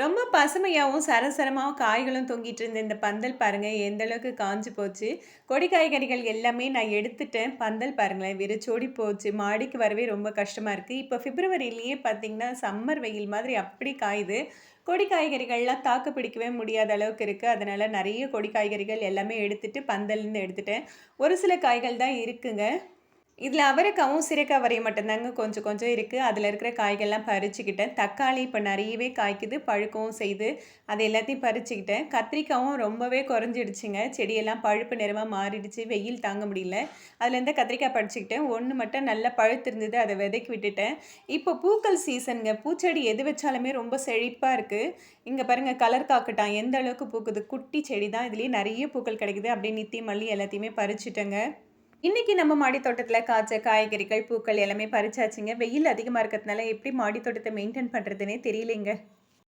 ரொம்ப பசுமையாகவும் சரசரமாகவும் காய்களும் தொங்கிட்டு இருந்த இந்த பந்தல் பாருங்கள் எந்த அளவுக்கு போச்சு. கொடி காய்கறிகள் எல்லாமே நான் எடுத்துட்டேன். பந்தல் பாருங்களேன், வெறிச்சோடி போச்சு. மாடிக்கு வரவே ரொம்ப கஷ்டமாக இருக்குது இப்போ பிப்ரவரியிலேயே பார்த்தீங்கன்னா, சம்மர் வெயில் மாதிரி அப்படி காயுது. கொடி காய்கறிகள்லாம் தாக்கு பிடிக்கவே முடியாத அளவுக்கு இருக்குது அதனால் நிறைய கொடி காய்கறிகள் எல்லாமே எடுத்துகிட்டு பந்தல்லேருந்து எடுத்துட்டேன். ஒரு சில காய்கள் தான் இருக்குங்க. இதில் அவரைக்காவும், சிறைக்காய் வரைய மட்டும்தாங்க கொஞ்சம் கொஞ்சம் இருக்குது அதில் இருக்கிற காய்கள்லாம் பறிச்சுக்கிட்டேன். தக்காளி இப்போ நிறையவே காய்க்குது, பழுக்கவும் செய்து அது எல்லாத்தையும் பறிச்சுக்கிட்டேன். கத்திரிக்காவும் ரொம்பவே குறைஞ்சிடுச்சுங்க. செடியெல்லாம் பழுப்பு நிறமாக மாறிடுச்சு. வெயில் தாங்க முடியல. அதுலேருந்து கத்திரிக்காய் பறிச்சுக்கிட்டேன். ஒன்று மட்டும் நல்லா பழுத்திருந்தது. அதை விதைக்கு விட்டுட்டேன். இப்போ பூக்கள் சீசனுங்க பூச்செடி எது வச்சாலுமே ரொம்ப செழிப்பாக இருக்குது இங்கே பாருங்கள் கலர் காக்கட்டான் எந்த அளவுக்கு பூக்குது. குட்டி செடி தான். இதுலேயே நிறைய பூக்கள் கிடைக்குது. அப்படியே நித்தி மல்லி எல்லாத்தையுமே பறிச்சுட்டேங்க. இன்னைக்கு நம்ம மாடித்தோட்டத்தில் காய்ச்ச காய்கறிகள், பூக்கள் எல்லாமே பறிச்சாச்சுங்க. வெயில் அதிகமாக இருக்கிறதுனால எப்படி மாடி மெயின்டைன் பண்ணுறதுனே தெரியலைங்க.